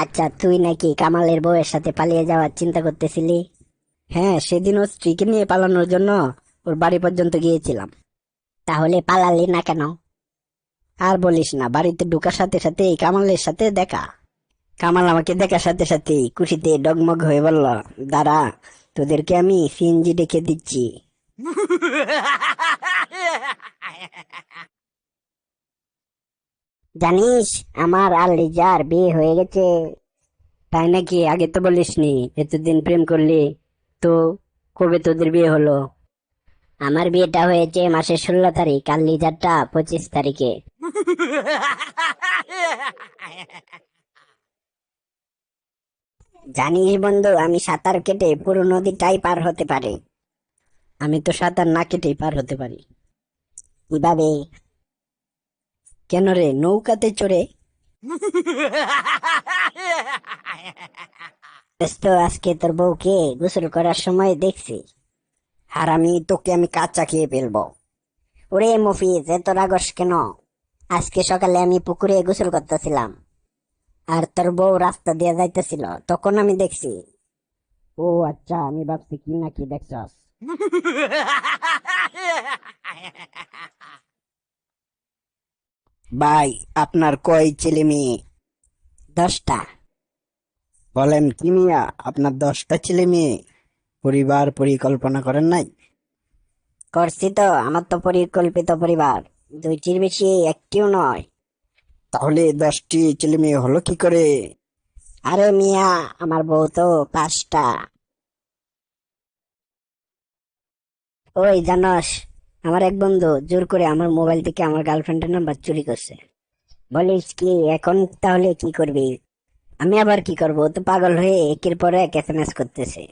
আচ্ছা তুই নাকি কামালের বউয়ের সাথে পালিয়ে যাওয়ার চিন্তা করতেছিলি? হ্যাঁ সেদিন ওর স্ত্রীকে নিয়ে পালানোর জন্য ওর বাড়ি পর্যন্ত গিয়েছিলাম। তাহলে পালালি না কেন? আর বলিস না, বাড়িতে ঢুকার সাথে সাথে কামালের সাথে দেখা। কামাল আমাকে দেখার সাথে সাথে খুশিতে ডগমগ হয়ে বলল, দাঁড়া, তোদেরকে আমি সিএনজি ডেকে দিচ্ছি। জানিস, আমার আর লিজার বিয়ে হয়ে গেছে। তাই নাকি আগে তো বলিসনি, এতদিন প্রেম করলি, তো কবে তোদের বিয়ে হলো? আমার বিয়েটা হয়েছে মাসের ষোলো তারিখ আর লিজারটা পঁচিশ তারিখে। জানিস বন্ধু, আমি সাঁতার কেটে পুরো নদীটাই পার হতে পারি। আমি তো সাঁতার না কেটেই পার হতে পারি। কীভাবে? কেন রে নৌকাতে চড়ে? তো আজকে তোর বউকে গোসল করার সময় দেখছি। আর আমি তোকে আমি কাঁচা খেয়ে ফেলব। ওরে মফিজ, এত রাগস কেন? আজকে সকালে আমি পুকুরে গোসল করতেছিলাম। আর তোর বউ রাস্তা দিয়ে যাইতেছিল, তখন আমি দেখছি। ও আচ্ছা আমি ভাবছি কি না কি দেখছস? ভাই আপনার কয় ছেলে মেয়ে? দশটা। বলেন কি মিয়া আপনার দশটা ছেলে মেয়ে? পরিবার পরিকল্পনা করেন নাই? করছি তো আমার তো পরিকল্পিত পরিবার। দুইটির বেশি একটিও নয়। তাহলে দশটি ছেলে মেয়ে হলো কি করে? আরে মিয়া আমার বউ তো পাঁচটা। ওই জানস আমার এক বন্ধু জোর করে আমার মোবাইল থেকে আমার গার্লফ্রেন্ডের নাম্বার চুরি করছে। বলিস কি, এখন তাহলে কি করবি? আমি আবার কি করব? তো পাগল হয়ে একের পর এক এস এম এস করতেছে।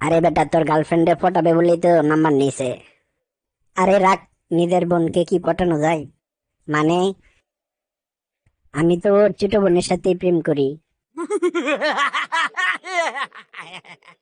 আরে বেটা, তোর গার্লফ্রেন্ডে পটাবে বলেই তো নাম্বার নিয়েছে। আরে রাখ, নিজের বোনকে কি পটানো যায়? মানে আমি তো ওর ছোট বোনের সাথেই প্রেম করি।